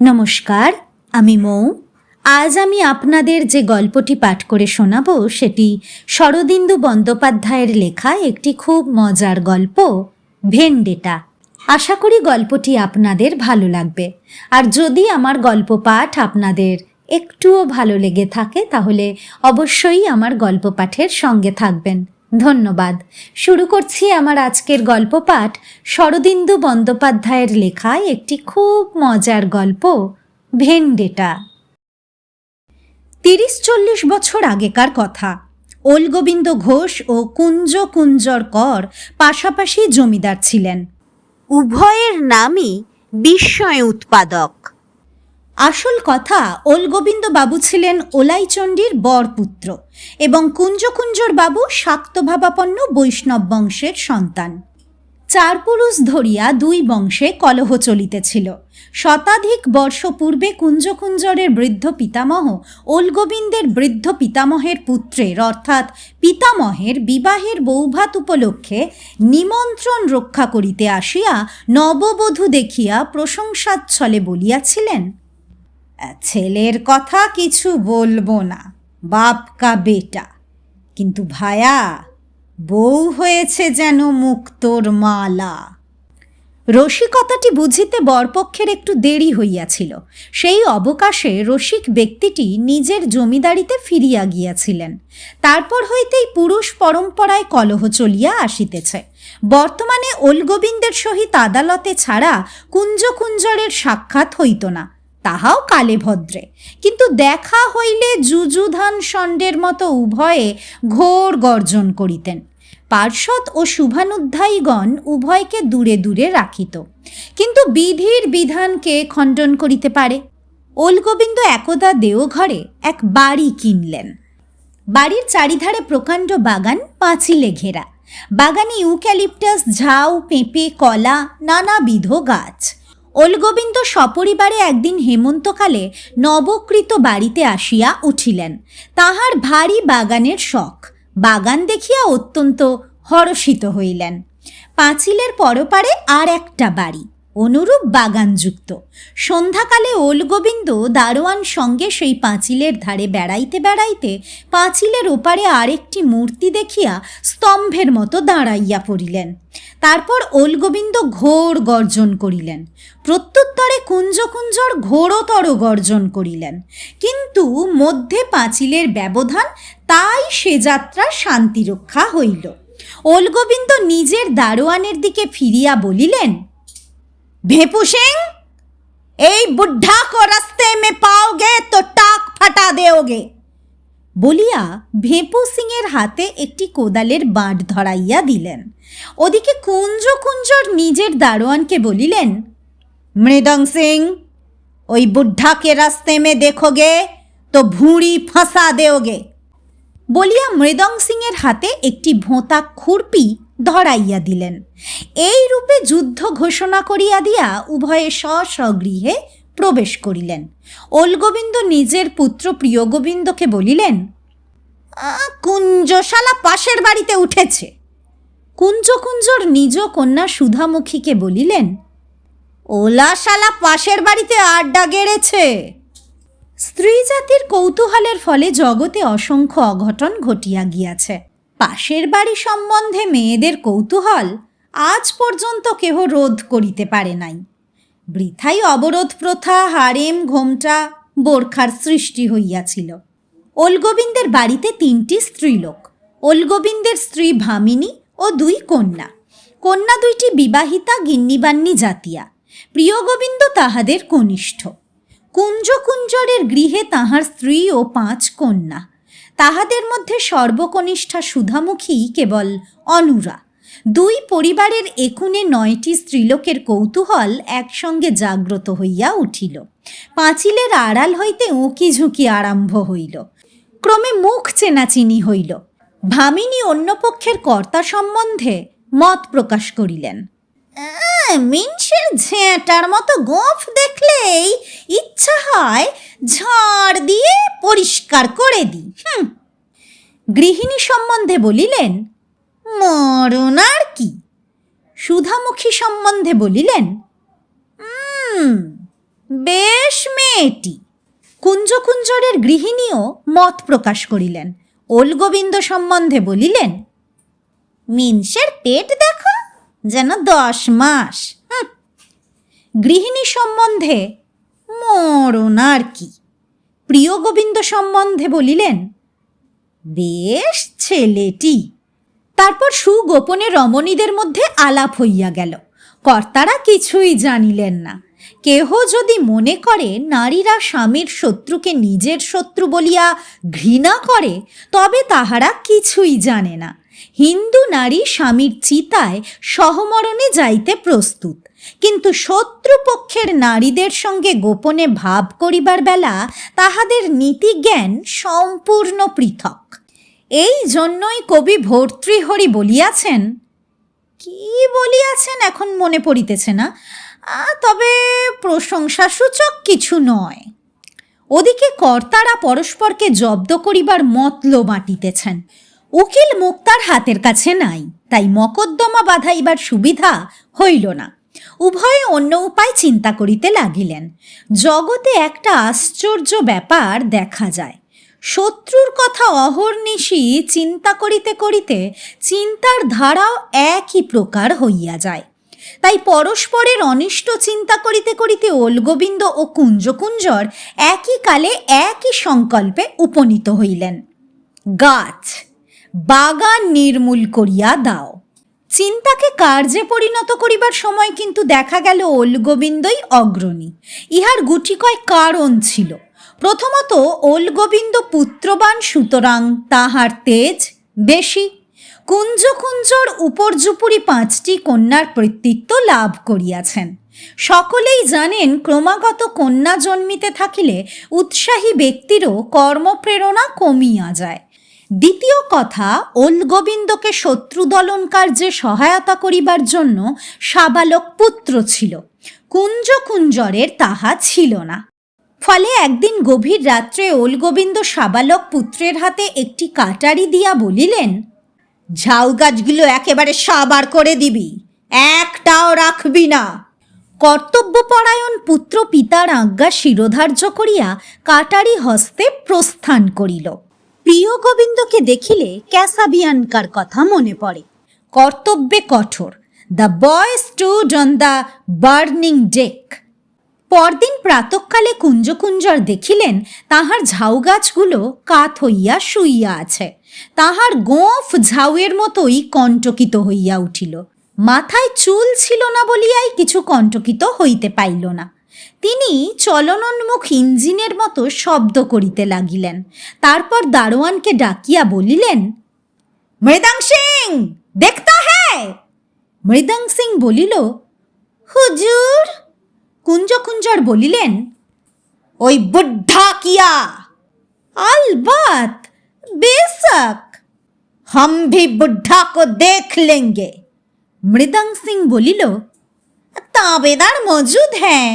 নমস্কার, আমি মৌ। আজ আমি আপনাদের যে গল্পটি পাঠ করে শোনাবো, সেটি শরদিন্দু বন্দ্যোপাধ্যায়ের লেখা একটি খুব মজার গল্প, ভেন্ডেটা। আশা করি গল্পটি আপনাদের ভালো লাগবে। আর যদি আমার গল্প পাঠ আপনাদের একটুও ভালো লেগে থাকে, তাহলে অবশ্যই আমার গল্প পাঠের সঙ্গে থাকবেন। ধন্যবাদ। শুরু করছি আমার আজকের গল্প পাঠ শরদিন্দু বন্দ্যোপাধ্যায়ের লেখা একটি খুব মজার গল্প, ভেন্ডেটা। তিরিশ চল্লিশ বছর আগেকার কথা। ওলগোবিন্দ ঘোষ ও কুঞ্জ কুঞ্জর কর পাশাপাশি জমিদার ছিলেন। উভয়ের নামই বিস্ময় উৎপাদক। আসল কথা ওলগোবিন্দ বাবু ছিলেন ওলাইচণ্ডীর বরপুত্র এবং কুঞ্জকুঞ্জর বাবু শাক্তভাবাপন্ন বৈষ্ণব বংশের সন্তান। চার পুরুষ ধরিয়া দুই বংশে কলহ চলিতেছিল। শতাধিক বর্ষ পূর্বে কুঞ্জকুঞ্জরের বৃদ্ধ পিতামহ ওলগোবিন্দের বৃদ্ধ পিতামহের পুত্রের অর্থাৎ পিতামহের বিবাহের বৌভাত উপলক্ষে নিমন্ত্রণ রক্ষা করিতে আসিয়া নববধূ দেখিয়া প্রশংসাচ্ছলে বলিয়াছিলেন ছেলের কথা কিছু বলব না, বাপ কা বেটা। কিন্তু ভায়া, বউ হয়েছে যেন মুক্তোর মালা। রসিকতাটি বুঝিতে বরপক্ষের একটু দেরি হইয়াছিল। সেই অবকাশে রসিক ব্যক্তিটি নিজের জমিদারিতে ফিরিয়া গিয়াছিলেন। তারপর হইতেই পুরুষ পরম্পরায় কলহ চলিয়া আসিতেছে। বর্তমানে ওলগোবিন্দের সহিত আদালতে ছাড়া কুঞ্জকুঞ্জরের সাক্ষাৎ হইত না। তাহাও কালে ভদ্রে। কিন্তু দেখা হইলে যুযুধান ষণ্ডের মতো উভয়ে ঘোর গর্জন করিতেন। পার্শ্বদ ও শুভানুধ্যায়ীগণ উভয়কে দূরে দূরে রাখিত। কিন্তু বিধির বিধানকে খণ্ডন করিতে পারে? ওলগোবিন্দ একদা দেওঘরে এক বাড়ি কিনলেন। বাড়ির চারিধারে প্রকাণ্ড বাগান, পাঁচিলে ঘেরা। বাগানে ইউক্যালিপটাস, ঝাউ, পেঁপে, কলা, নানাবিধ গাছ। ওলগোবিন্দ সপরিবারে একদিন হেমন্তকালে নবকৃত বাড়িতে আসিয়া উঠিলেন। তাহার ভারী বাগানের শখ, বাগান দেখিয়া অত্যন্ত হরষিত হইলেন। পাঁচিলের পরপারে আর একটা বাড়ি, অনুরূপ বাগানযুক্ত। সন্ধ্যাকালে ওলগোবিন্দ দারোয়ান সঙ্গে সেই পাঁচিলের ধারে বেড়াইতে বেড়াইতে পাঁচিলের ওপারে আরেকটি মূর্তি দেখিয়া স্তম্ভের মতো দাঁড়াইয়া পড়িলেন। তারপর ওলগোবিন্দ ঘোর গর্জন করিলেন। প্রত্যুত্তরে কুঞ্জ কুঞ্জর ঘোরতর গর্জন করিলেন। কিন্তু মধ্যে পাঁচিলের ব্যবধান, তাই সে যাত্রা শান্তি রক্ষা হইল। ওলগোবিন্দ নিজের দারোয়ানের দিকে ফিরিয়া বলিলেন, ভেপু সিং, এই বুদ্ধা কো রাস্তে মে পাওগে তো টাক ফাটা দেওগে। বলিয়া ভেপু সিংয়ের হাতে একটি কোদালের বাঁট ধরাইয়া দিলেন। ওদিকে কুঞ্জ কুঞ্জর নিজের দারোয়ানকে বলিলেন মৃদং সিং ওই বুদ্ধা কে রাস্তে মে দেখোগে তো ভুঁড়ি ফাঁসা দেওগে বলিয়া মৃদং সিংয়ের হাতে একটি ভোঁতা খুরপি ধরাইয়া দিলেন। এই রূপে যুদ্ধ ঘোষণা করিয়া দিয়া উভয়ে স্ব স্বগৃহে প্রবেশ করিলেন। ওলগোবিন্দ নিজের পুত্র প্রিয়গোবিন্দকে বলিলেন "আ, কুঞ্জশালা পাশের বাড়িতে উঠেছে। কুঞ্জ কুঞ্জর নিজ কন্যা সুধামুখীকে বলিলেন ওলা শালা পাশের বাড়িতে আড্ডা গেড়েছে। স্ত্রী জাতির কৌতূহলের ফলে জগতে অসংখ্য অঘটন ঘটিয়া গিয়াছে। পাশের বাড়ি সম্বন্ধে মেয়েদের কৌতূহল আজ পর্যন্ত কেহ রোধ করিতে পারে নাই। বৃথাই অবরোধ প্রথা, হারেম ঘোমটা, বোরখার সৃষ্টি হইয়াছিল। ওলগোবিন্দের বাড়িতে তিনটি স্ত্রীলোক। ওলগোবিন্দের স্ত্রী ভামিনী ও দুই কন্যা। কন্যা দুইটি বিবাহিতা গিন্নিবান্নি জাতিয়া। প্রিয়গোবিন্দ তাহাদের কনিষ্ঠ। কুঞ্জকুঞ্জরের গৃহে তাহার স্ত্রী ও পাঁচ কন্যা। তাহাদের মধ্যে সর্বকনিষ্ঠা সুধামুখী কেবল অনুরা। দুই পরিবারের একুনে নয়টি স্ত্রীলোকের কৌতূহল একসঙ্গে জাগ্রত হইয়া উঠিল। পাঁচিলের আড়াল হইতে উঁকি ঝুঁকি আরম্ভ হইল। ক্রমে মুখ চেনাচিনি হইল। ভামিনী অন্য পক্ষের কর্তা সম্বন্ধে মত প্রকাশ করিলেন। মিনসের ঝেঁটার মতো গোঁফ দেখলেই ইচ্ছা হয় ঝাড় দিয়ে পরিষ্কার করে দিই হুম। গৃহিণী সম্বন্ধে বলিলেন, মরণ আর কি? সুধামুখী সম্বন্ধে বলিলেন বেশ মেয়েটি। কুঞ্জকুঞ্জরের গৃহিণীও মত প্রকাশ করিলেন। ওল গোবিন্দ সম্বন্ধে বলিলেন, মিনসের পেট দেখো, যেন দশ মাস। গৃহিণী সম্বন্ধে মরণ আর কি। প্রিয় গোবিন্দ সম্বন্ধে বলিলেন, বেশ ছেলেটি। তারপর সুগোপনে রমণীদের মধ্যে আলাপ হইয়া গেল। কর্তারা কিছুই জানিলেন না। কেহ যদি মনে করে নারীরা স্বামীর শত্রুকে নিজের শত্রু বলিয়া ঘৃণা করে, তবে তাহারা কিছুই জানে না। হিন্দু নারী স্বামীর চিতায় সহমরণে যাইতে প্রস্তুত। কিন্তু শত্রুপক্ষের নারীদের সঙ্গে গোপনে ভাব করিবার বেলা তাহাদের নীতিজ্ঞান সম্পূর্ণ পৃথক। এই জন্যই কবি ভর্তৃহরি বলিয়াছেন, কি বলিয়াছেন এখন মনে পড়িতেছে না? তবে প্রশংসাসূচক কিছু নয়। ওদিকে কর্তারা পরস্পরকে জব্দ করিবার মতলো বাটিতেছেন উকিল মুক্তার হাতের কাছে নাই, তাই মকদ্দমা বাধাইবার সুবিধা হইল না। উভয়ে অন্য উপায় চিন্তা করিতে লাগিলেন। জগতে একটা আশ্চর্য ব্যাপার দেখা যায়। শত্রুর কথা অহর্নিশি চিন্তা করিতে করিতে চিন্তার ধারাও একই প্রকার হইয়া যায়। তাই পরস্পরের অনিষ্ট চিন্তা করিতে করিতে ওলগোবিন্দ ও কুঞ্জকুঞ্জর একই কালে একই সংকল্পে উপনীত হইলেন। গাছ, বাগান নির্মূল করিয়া দাও। চিন্তাকে কার্যে পরিণত করিবার সময় কিন্তু দেখা গেল ওলগোবিন্দই অগ্রণী। ইহার গুটি কয় কারণ ছিল। প্রথমত, ওলগোবিন্দ পুত্রবান, সুতরাং তাহার তেজ বেশি কুঞ্জ কুঞ্জর উপর্যুপুরি পাঁচটি কন্যার কৃতিত্ব লাভ করিয়াছেন। সকলেই জানেন ক্রমাগত কন্যা জন্মিতে থাকিলে উৎসাহী ব্যক্তিরও কর্মপ্রেরণা কমিয়া যায়। দ্বিতীয় কথা, ওলগোবিন্দকে শত্রুদলন কার্যে সহায়তা করিবার জন্য সাবালক পুত্র ছিল কুঞ্জ কুঞ্জরের তাহা ছিল না। ফলে একদিন গভীর রাত্রে ওলগোবিন্দ সাবালক পুত্রের হাতে একটি কাটারি দিয়া বলিলেন ঝাউ গাছগুলো একেবারে সাবার করে দিবি। একটাও রাখবি না। কর্তব্যপরায়ণ পুত্র পিতার আজ্ঞা শিরোধার্য করিয়া কাটারি হস্তে প্রস্থান করিল। প্রিয় গোবিন্দকে দেখিলে ক্যাসাবিয়ানকার কথা মনে পড়ে। কর্তব্যে কঠোর। The boy stood on the burning deck. পরদিন প্রাতকালে কুঞ্জকুঞ্জর দেখিলেন, তাহার ঝাউ গাছগুলো কাত হইয়া শুইয়া আছে। তাহার গোঁফ ঝাউয়ের মতোই কণ্টকিত হইয়া উঠিল। মাথায় চুল ছিল না বলিয়াই কিছু কণ্টকিত হইতে পাইল না। তিনি চলনোন্মুখ ইঞ্জিনের মতো শব্দ করিতে লাগিলেন। তারপর দারোয়ানকে ডাকিয়া বলিলেন, মৃদাং সিং, দেখতা হ্যায়? মৃদাং সিং বলিল, হুজুর? কুঞ্জ কুঞ্জর বলিলেন, ওই বুদ্ধা কিয়া? আলবাত! बेशक हम भी बुढ़ा को देख लेंगे মৃদাং সিং বলিল তাবেদার মজুদ হ্যাঁ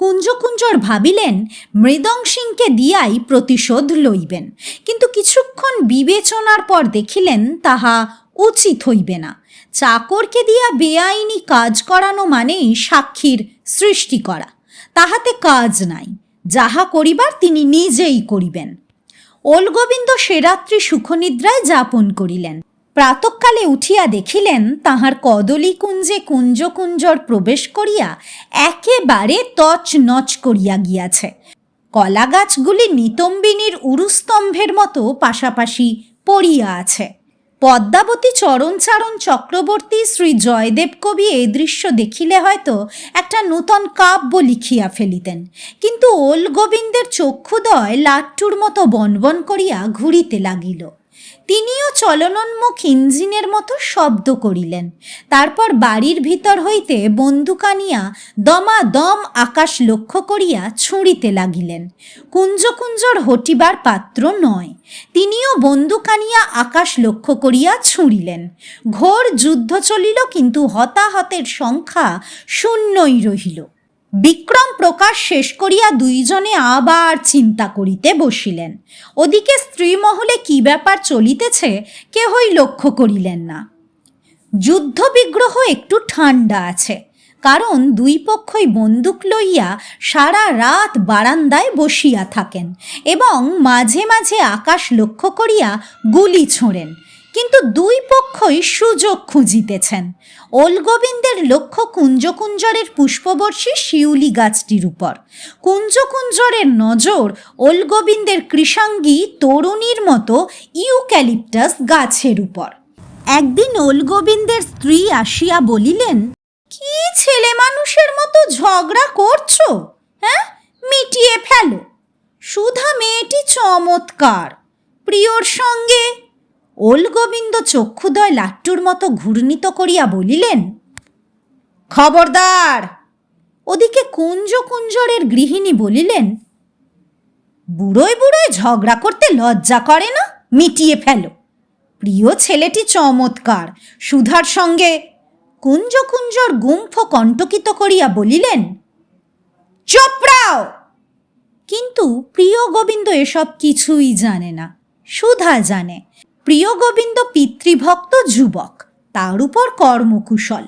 কুঞ্জ কুঞ্জর ভাবিলেন মৃদং সিংকে দিয়াই প্রতিশোধ লইবেন কিন্তু কিছুক্ষণ বিবেচনার পর দেখিলেন তাহা উচিত হইবে না চাকরকে দিয়া বেআইনি কাজ করানো মানেই সাক্ষীর সৃষ্টি করা তাহাতে কাজ নাই যাহা করিবার তিনি নিজেই করিবেন ওলগোবিন্দ সেরাত্রি সুখনিদ্রায় যাপন করিলেন। প্রাতকালে উঠিয়া দেখিলেন তাহার কদলী কুঞ্জে কুঞ্জ কুঞ্জর প্রবেশ করিয়া একেবারে তচ নচ করিয়া গিয়াছে। কলা গাছগুলি নিতম্বিনীর উরুস্তম্ভের মতো পাশাপাশি পড়িয়া আছে। পদ্মাবতী চরণচারণ চক্রবর্তী শ্রী জয়দেব কবি এই দৃশ্য দেখিলে হয়তো একটা নূতন কাব্য লিখিয়া ফেলিতেন। কিন্তু ওল গোবিন্দের চক্ষুদয় লাট্টুর মতো বনবন করিয়া ঘুরিতে লাগিল। তিনিও চলনোন্মুখ ইঞ্জিনের মতো শব্দ করিলেন। তারপর বাড়ির ভিতর হইতে বন্দুক আনিয়া দমাদম আকাশ লক্ষ্য করিয়া ছুঁড়িতে লাগিলেন। কুঞ্জ কুঞ্জর হটিবার পাত্র নয়। তিনিও বন্দুক আনিয়া আকাশ লক্ষ্য করিয়া ছুঁড়িলেন। ঘোর যুদ্ধ চলিল কিন্তু হতাহতের সংখ্যা শূন্যই রহিল। বিক্রম প্রকাশ শেষ করিয়া দুইজনে আবার চিন্তা করিতে বসিলেন। ওদিকে স্ত্রী মহলে কি ব্যাপার চলিতেছে কেহই লক্ষ্য করিলেন না। যুদ্ধ বিগ্রহ একটু ঠান্ডা আছে, কারণ দুই পক্ষই বন্দুক লইয়া সারা রাত বারান্দায় বসিয়া থাকেন এবং মাঝে মাঝে আকাশ লক্ষ্য করিয়া গুলি ছোঁড়েন। কিন্তু দুই পক্ষই সুযোগ খুঁজিতেছেন। ওলগোবিন্দের লক্ষ্য কুঞ্জকুঞ্জরের পুষ্পবর্ষী শিউলি গাছটির উপর। কুঞ্জকুঞ্জরের নজর ওলগোবিন্দের কৃষাঙ্গী তরুণীর মতো ইউক্যালিপটাস গাছের উপর। একদিন ওলগোবিন্দের স্ত্রী আসিয়া বলিলেন, কি ছেলে মানুষের মতো ঝগড়া করছ? হ্যাঁ? মিটিয়ে ফেলো। সুধা মেয়েটি চমৎকার। প্রিয়র সঙ্গে ওলগোবিন্দ চক্ষুদয় লাট্টুর মতো ঘূর্ণিত করিয়া বলিলেন, খবরদার! ওদিকে কুঞ্জ কুঞ্জরের গৃহিণী বলিলেন, বুড়োয় বুড়োয় ঝগড়া করতে লজ্জা করে না? মিটিয়ে ফেলো। প্রিয় ছেলেটি চমৎকার, সুধার সঙ্গে কুঞ্জ কুঞ্জর গুম্ফ কণ্টকিত করিয়া বলিলেন, চপড়াও! কিন্তু প্রিয় গোবিন্দ এসব কিছুই জানে না, সুধা জানে। প্রিয় গোবিন্দ পিতৃভক্ত যুবক, তার উপর কর্মকুশল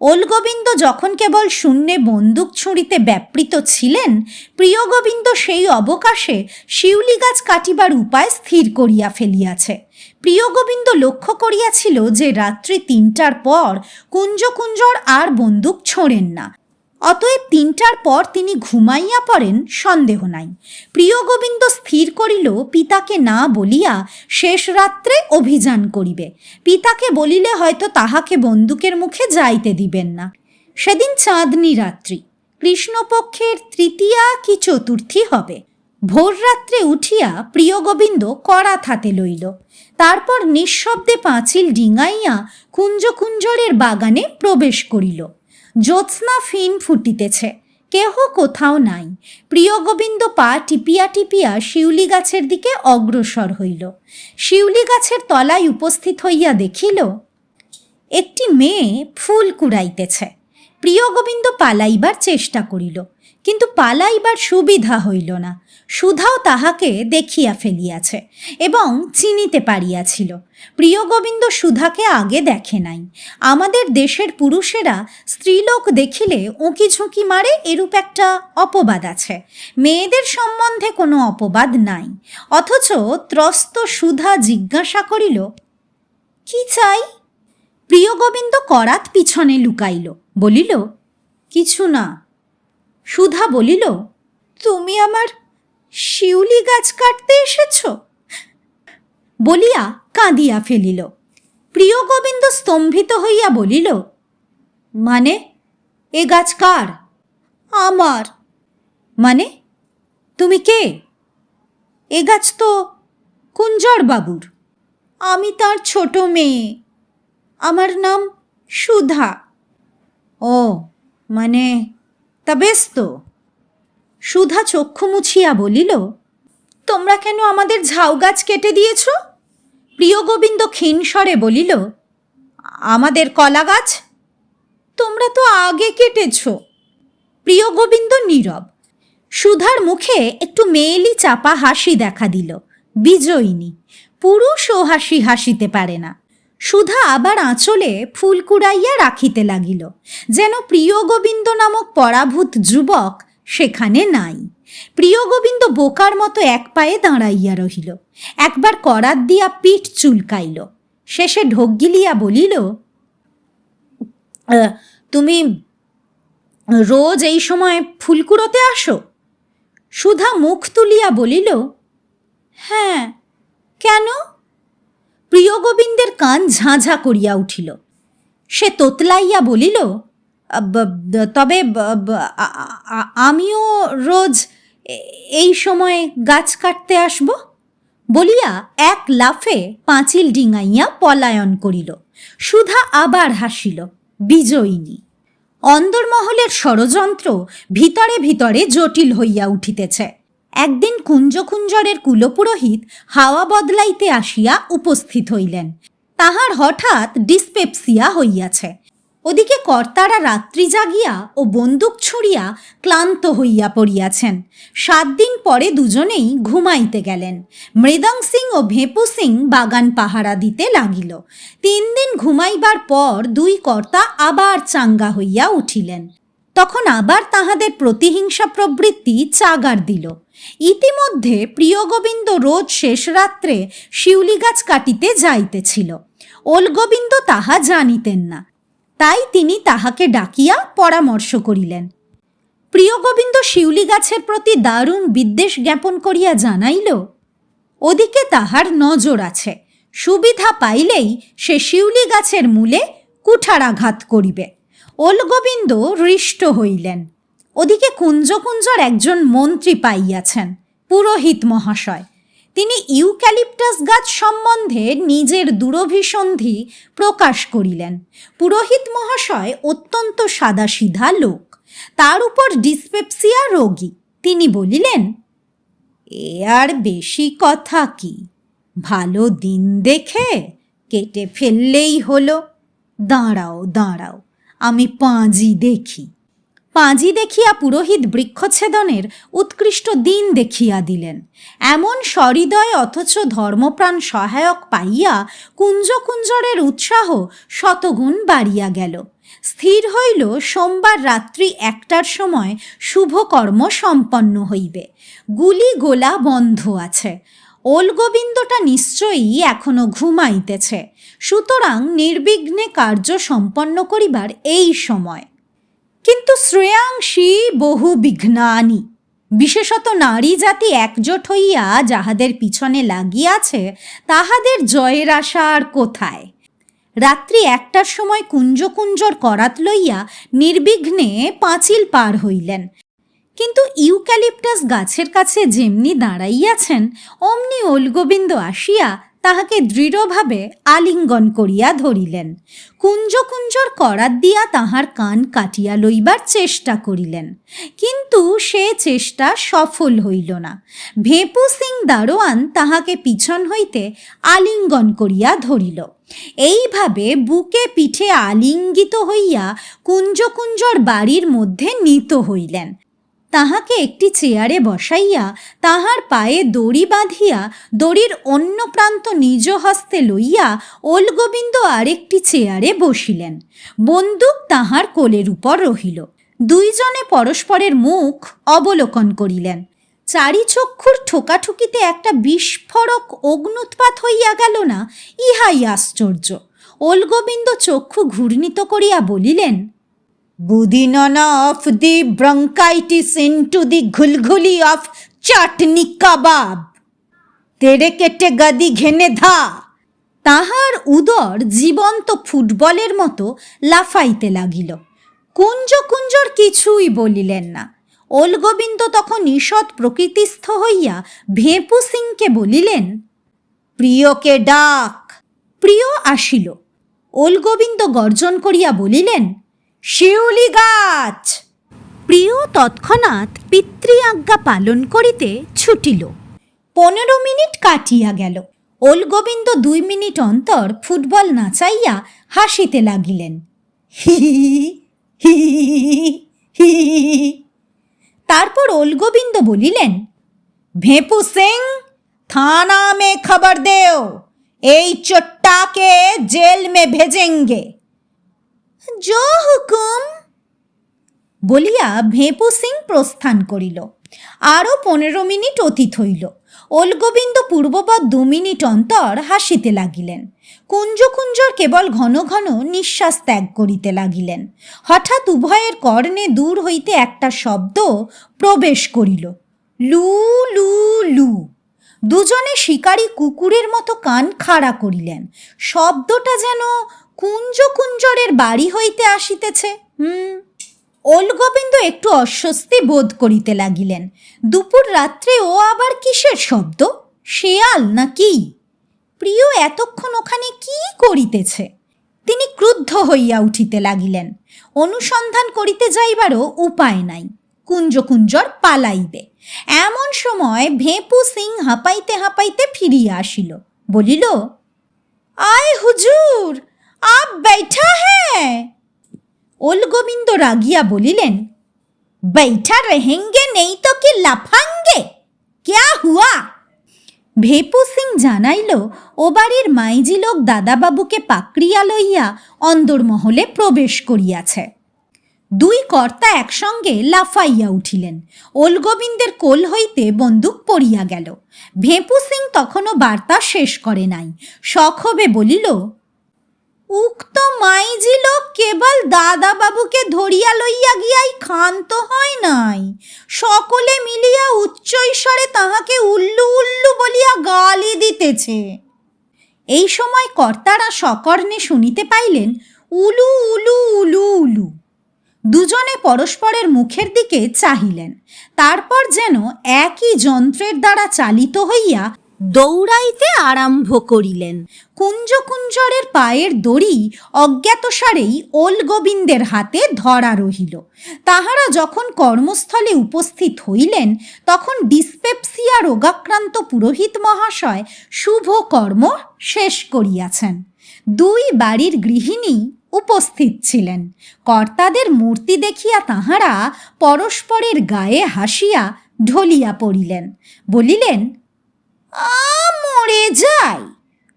ওলগোবিন্দ যখন কেবল শূন্যে বন্দুক ছুঁড়িতে ব্যাপৃত ছিলেন, প্রিয় গোবিন্দ সেই অবকাশে শিউলি গাছ কাটিবার উপায় স্থির করিয়া ফেলিয়াছে। প্রিয় গোবিন্দ লক্ষ্য করিয়াছিল যে রাত্রি তিনটার পর কুঞ্জ কুঞ্জর আর বন্দুক ছোঁড়েন না। অতএব তিনটার পর তিনি ঘুমাইয়া পড়েন, সন্দেহ নাই। প্রিয় গোবিন্দ স্থির করিল, পিতাকে না বলিয়া শেষ রাত্রে অভিযান করিবে। পিতাকে বলিলে হয়তো তাহাকে বন্দুকের মুখে যাইতে দিবেন না। সেদিন চাঁদনি রাত্রি। কৃষ্ণপক্ষের তৃতীয়া কি চতুর্থী হবে? ভোর রাত্রে উঠিয়া প্রিয় গোবিন্দ করাত হাতে লইল। তারপর নিঃশব্দে পাঁচিল ডিঙাইয়া কুঞ্জকুঞ্জরের বাগানে প্রবেশ করিল। জ্যোৎস্না ফিন ফুটিতেছে। কেহ কোথাও নাই। প্রিয় গোবিন্দ পা টিপিয়া টিপিয়া শিউলি গাছের দিকে অগ্রসর হইল। শিউলি গাছের তলায় উপস্থিত হইয়া দেখিল, একটি মেয়ে ফুল কুড়াইতেছে। প্রিয় গোবিন্দ পালাইবার চেষ্টা করিল, কিন্তু পালাইবার সুবিধা হইল না। সুধাও তাহাকে দেখিয়া ফেলিয়াছে এবং চিনিতে পারিয়াছিল। প্রিয় গোবিন্দ সুধাকে আগে দেখে নাই। আমাদের দেশের পুরুষেরা স্ত্রীলোক দেখিলে উঁকি ঝুঁকি মারে এরূপ একটা অপবাদ আছে। মেয়েদের সম্বন্ধে কোনো অপবাদ নাই। অথচ ত্রস্ত সুধা জিজ্ঞাসা করিল, কি চাই? প্রিয় গোবিন্দ করাত পিছনে লুকাইল, বলিল, কিছু না। সুধা বলিল, তুমি আমার শিউলি গাছ কাটতে এসেছ? বলিয়া কাঁদিয়া ফেলিল। প্রিয় গোবিন্দ স্তম্ভিত হইয়া বলিল মানে এ গাছ কার? আমার। মানে তুমি কে? এ গাছ তো কুঞ্জর বাবুর আমি তার ছোট মেয়ে। আমার নাম সুধা। ও মানে তা বেশ তো। সুধা চক্ষু মুছিয়া বলিল, তোমরা কেন আমাদের ঝাউ গাছ কেটে দিয়েছ? প্রিয় গোবিন্দ ক্ষীণস্বরে বলিল, আমাদের কলা গাছ? তোমরা তো আগে কেটেছ। প্রিয় গোবিন্দ নীরব, সুধার মুখে একটু মেয়েলি চাপা হাসি দেখা দিল, বিজয়িনী পুরুষও হাসি হাসিতে পারে না। সুধা আবার আঁচলে ফুল কুড়াইয়া রাখিতে লাগিল, যেন প্রিয় গোবিন্দ নামক পরাভূত যুবক সেখানে নাই। প্রিয় গোবিন্দ বোকার মতো এক পায়ে দাঁড়াইয়া রহিল। একবার করাত দিয়া পিঠ চুলকাইল। শেষে ঢোক গিলিয়া বলিল তুমি রোজ এই সময় ফুল কুড়োতে আসো? সুধা মুখ তুলিয়া বলিল হ্যাঁ কেন? প্রিয় গোবিন্দের কান ঝাঁঝা করিয়া উঠিল। সে তোতলাইয়া বলিল "আ, ব- ব- তবে আমিও রোজ এই সময় গাছ কাটতে আসব? বলিয়া এক লাফে পাঁচিল ডিঙাইয়া পলায়ন করিল। সুধা আবার হাসিল, বিজয়িনী। অন্দরমহলের ষড়যন্ত্র ভিতরে ভিতরে জটিল হইয়া উঠিতেছে। একদিন কুঞ্জকুঞ্জরের কুলপুরোহিত হাওয়া বদলাইতে আসিয়া উপস্থিত হইলেন। তাহার হঠাৎ ডিসপেপসিয়া হইয়াছে। ওদিকে কর্তারা রাত্রি জাগিয়া ও বন্দুক ছুড়িয়া ক্লান্ত হইয়া পড়িয়াছেন। সাত দিন পরে দুজনেই ঘুমাইতে গেলেন। মৃদং সিং ও ভেপু সিং বাগান পাহারা দিতে লাগিল। তিন দিন ঘুমাইবার পর দুই কর্তা আবার চাঙ্গা হইয়া উঠিলেন। তখন আবার তাহাদের প্রতিহিংসা প্রবৃত্তি চাগার দিল। ইতিমধ্যে প্রিয়গোবিন্দ রোজ শেষ রাত্রে শিউলি গাছ কাটিতে যাইতেছিল। ওলগোবিন্দ তাহা জানিতেন না। তাই তিনি তাহাকে ডাকিয়া পরামর্শ করিলেন। প্রিয়গোবিন্দ শিউলি গাছের প্রতি দারুণ বিদ্বেষ জ্ঞাপন করিয়া জানাইল, ওদিকে তাহার নজর আছে, সুবিধা পাইলেই সে শিউলি গাছের মূলে কুঠারাঘাত করিবে ওলগোবিন্দ হৃষ্ট হইলেন। ওদিকে কুঞ্জকুঞ্জর একজন মন্ত্রী পাইয়াছেন, পুরোহিত মহাশয়। তিনি ইউক্যালিপটাস গাছ সম্বন্ধে নিজের দূরভিসন্ধি প্রকাশ করিলেন। পুরোহিত মহাশয় অত্যন্ত সাদাসিধা লোক। তার উপর ডিসপেপসিয়া রোগী। তিনি বলিলেন, এ আর বেশি কথা কি? ভালো দিন দেখে কেটে ফেললেই হলো। দাঁড়াও দাঁড়াও, আমি পাঁজি দেখি। পাঁজি দেখিয়া পুরোহিত বৃক্ষছেদনের উৎকৃষ্ট দিন দেখিয়া দিলেন। এমন সহৃদয় অথচ ধর্মপ্রাণ সহায়ক পাইয়া কুঞ্জকুঞ্জরের উৎসাহ শতগুণ বাড়িয়া গেল। স্থির হইল সোমবার রাত্রি একটার সময় শুভকর্ম সম্পন্ন হইবে। গুলি গোলা বন্ধ আছে। ওলগোবিন্দটা নিশ্চয়ই এখনও ঘুমাইতেছে। সুতরাং নির্বিঘ্নে কার্য সম্পন্ন করিবার এই সময়। কিন্তু শ্রেয়াংশী বহু বিঘ্নানি বিশেষত নারী জাতি একজোট হইয়া যাহাদের পিছনে লাগিয়াছে, তাহাদের জয়ের আশা আর কোথায়? রাত্রি একটার সময় কুঞ্জ কুঞ্জর করাত লইয়া নির্বিঘ্নে পাঁচিল পার হইলেন। কিন্তু ইউক্যালিপটাস গাছের কাছে যেমনি দাঁড়াইয়াছেন, অমনি ওলগোবিন্দ আসিয়া তাহাকে দৃঢ়ভাবে আলিঙ্গন করিয়া ধরিলেন। কুঞ্জ কুঞ্জর করাত দিয়া তাহার কান কাটিয়া লইবার চেষ্টা করিলেন। কিন্তু সে চেষ্টা সফল হইল না। ভেপু সিং দারোয়ান তাহাকে পিছন হইতে আলিঙ্গন করিয়া ধরিল। এইভাবে বুকে পিঠে আলিঙ্গিত হইয়া কুঞ্জ কুঞ্জর বাড়ির মধ্যে নীত হইলেন। তাহাকে একটি চেয়ারে বসাইয়া তাহার পায়ে দড়ি বাঁধিয়া দড়ির অন্য প্রান্ত নিজ হস্তে লইয়া ওলগোবিন্দ আরেকটি চেয়ারে বসিলেন। বন্দুক তাহার কোলের উপর রহিল। দুইজনে পরস্পরের মুখ অবলোকন করিলেন। চারি চক্ষুর ঠোকাঠুকিতে একটা বিস্ফোরক অগ্নুৎপাত হইয়া গেল না, ইহাই আশ্চর্য। ওলগোবিন্দ চক্ষু ঘূর্ণিত করিয়া বলিলেন বুদিননা of the bronchitis into the ঘুলঘুলি অফ চাটনি কাবাব তেরে কেটে গাদি ঘেনে ধা তাহার উদর জীবন্ত ফুটবলের মতো লাফাইতে লাগিল কুঞ্জ কুঞ্জর কিছুই বলিলেন না ওলগোবিন্দ তখন ঈষৎ প্রকৃতিস্থ হইয়া ভেপু সিংকে বলিলেন প্রিয়কে ডাক? প্রিয় আসিল। ওলগোবিন্দ গর্জন করিয়া বলিলেন শিউলি গাছ। প্রিয় তৎক্ষণাৎ পিতৃ আজ্ঞা পালন করিতে ছুটিল। পনেরো মিনিট কাটিয়া গেল। ওলগোবিন্দ দুই মিনিট অন্তর ফুটবল নাচাইয়া হাসিতে লাগিলেন। হি হি হি তারপর ওলগোবিন্দ বলিলেন ভেপু সিং থানা মে খবর দেও। এই চোট্টাকে জেল মে ভেজেঙ্গে। জো হুকুম বলিয়া ভেঁপু সিং প্রস্থান করিল। আরও পনেরো মিনিট অতীত হইল। ওলগোবিন্দ পূর্ববৎ দু মিনিট অন্তর হাসিতে লাগিলেন। কুঞ্জ কুঞ্জর কেবল ঘন ঘন নিঃশ্বাস ত্যাগ করিতে লাগিলেন। হঠাৎ উভয়ের কর্ণে দূর হইতে একটা শব্দ প্রবেশ করিল। লু লু লু। দুজনে শিকারী কুকুরের মতো কান খাড়া করিলেন। শব্দটা যেন কুঞ্জ কুঞ্জরের বাড়ি হইতে আসিতেছে। হুম। ওলগোবিন্দ একটু অস্বস্তি বোধ করিতে লাগিলেন। দুপুর রাত্রে ও আবার কিসের শব্দ? শেয়াল না কি? প্রিয়, এতক্ষণ ওখানে কি করিতেছে? তিনি ক্রুদ্ধ হইয়া উঠিতে লাগিলেন। অনুসন্ধান করিতে যাইবারও উপায় নাই। কুঞ্জ কুঞ্জর পালাইবে। এমন সময় ভেপু সিং হাঁপাইতে হাঁপাইতে ফিরিয়া আসিল। বলিল, আয় হুজুর! আপ বৈঠা হ্যাঁ। ওল গোবিন্দ রাগিয়া বলিলেন বৈঠা রেহেঙ্গে নেই তো কি লাফাঙ্গে? ক্যা হুয়া? ভেপু সিং জানাইল, ও বাড়ির মাইজি লোক দাদাবাবুকে পাকড়িয়া লইয়া অন্দরমহলে প্রবেশ করিয়াছে। দুই কর্তা একসঙ্গে লাফাইয়া উঠিলেন। ওলগোবিন্দের কোল হইতে বন্দুক পড়িয়া গেল। ভেপু সিং তখনও বার্তা শেষ করে নাই। সখবে বলিল উক্ত মাইজি লোক কেবল দাদাবাবুকে ধরিয়া লইয়া গিয়াই ক্ষান্ত হয় নাই। সকলে মিলিয়া উচ্চৈস্বরে তাহাকে উল্লু উল্লু বলিয়া গালি দিতেছে। এই সময় কর্তারা সকর্ণে শুনিতে পাইলেন, উলু উলু উলু উলু। দুজনে পরস্পরের মুখের দিকে চাহিলেন। তারপর যেন একই যন্ত্রের দ্বারা চালিত হইয়া দৌড়াইতে আরম্ভ করিলেন। কুঞ্জ কুঞ্জরের পায়ের দড়ি অজ্ঞাতসারেই ওল গোবিন্দের হাতে ধরা রহিল। তাহারা যখন কর্মস্থলে উপস্থিত হইলেন, তখন ডিসপেপসিয়া রোগাক্রান্ত পুরোহিত মহাশয় শুভ কর্ম শেষ করিয়াছেন। দুই বাড়ির গৃহিণী উপস্থিত ছিলেন। কর্তাদের মূর্তি দেখিয়া তাহারা পরস্পরের গায়ে হাসিয়া ঢলিয়া পড়িলেন। বলিলেন আ মরে যাই।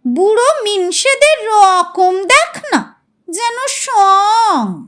বুড়ো মিনসেদের রকম দেখ না যেন সং।